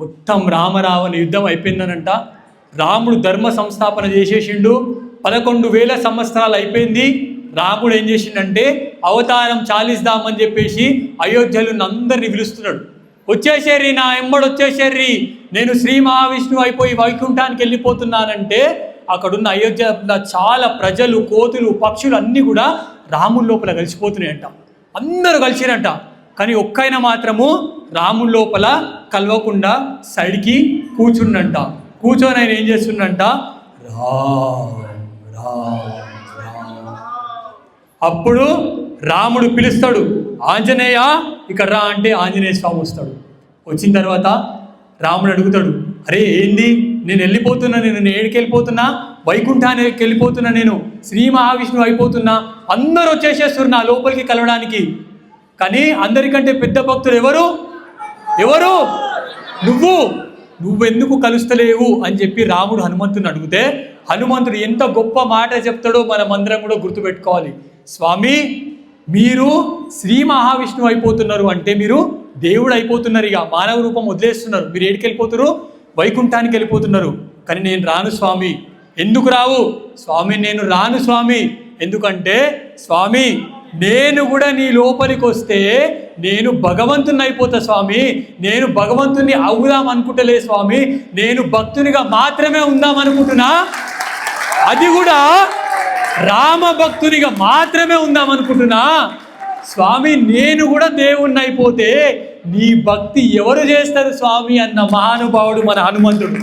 మొత్తం రామరావణ యుద్ధం అయిపోయిందనంట. రాముడు ధర్మ సంస్థాపన చేసేసిండు. పదకొండు వేల సంవత్సరాలు అయిపోయింది. రాముడు ఏం చేసిండంటే అవతారం చాలిస్తామని చెప్పేసి అయోధ్యలో అందరిని పిలుస్తున్నాడు. వచ్చేసేర్రి నా ఎంబడు వచ్చేసేర్రి. నేను శ్రీ మహావిష్ణువు అయిపోయి వైకుంఠానికి వెళ్ళిపోతున్నానంటే అక్కడున్న అయోధ్య చాలా ప్రజలు కోతులు పక్షులు అన్నీ కూడా రాముడి లోపల కలిసిపోతున్నాయంట. అందరూ కలిసిరంట. కానీ ఒక్కైనా మాత్రము రాముని లోపల కలవకుండా సైడ్కి కూర్చుండంట. కూర్చొని ఆయన ఏం చేస్తుండంట? రామ్ రామ్ అప్పుడు రాముడు పిలుస్తాడు ఆంజనేయ ఇక్కడ రా అంటే ఆంజనేయ స్వామి వస్తాడు. వచ్చిన తర్వాత రాముడు అడుగుతాడు అరే ఏంది? నేను వెళ్ళిపోతున్నా నేను ఏడికి వెళ్ళిపోతున్నా? వైకుంఠానికి వెళ్ళిపోతున్నా నేను? శ్రీ మహావిష్ణువు అయిపోతున్నా? అందరూ వచ్చేసేస్తున్నారు నా లోపలికి కలవడానికి. కానీ అందరికంటే పెద్ద భక్తులు ఎవరు? ఎవరు? నువ్వు. నువ్వెందుకు కలుస్తలేవు అని చెప్పి రాముడు హనుమంతుని అడిగితే హనుమంతుడు ఎంత గొప్ప మాట చెప్తాడో మనమందరం కూడా గుర్తుపెట్టుకోవాలి. స్వామి మీరు శ్రీ మహావిష్ణువు అయిపోతున్నారు అంటే మీరు దేవుడు అయిపోతున్నారు ఇక. మానవ రూపం వదిలేస్తున్నారు. మీరు ఏడికి వెళ్ళిపోతున్నారు వైకుంఠానికి వెళ్ళిపోతున్నారు. కానీ నేను రాను స్వామి. ఎందుకు రావు? స్వామి నేను రాను స్వామి. ఎందుకంటే స్వామి నేను కూడా నీ లోపలికి వస్తే నేను భగవంతుని అయిపోతా స్వామి. నేను భగవంతుని అవుదాం అనుకుంటలే స్వామి. నేను భక్తునిగా మాత్రమే ఉందాం అనుకుంటున్నా అది కూడా రామ భక్తునిగా మాత్రమే ఉందాం అనుకుంటున్నా స్వామి నేను కూడా దేవుణ్ణి అయిపోతే నీ భక్తి ఎవరు చేస్తారు స్వామి అన్న మహానుభావుడు మన హనుమంతుడు.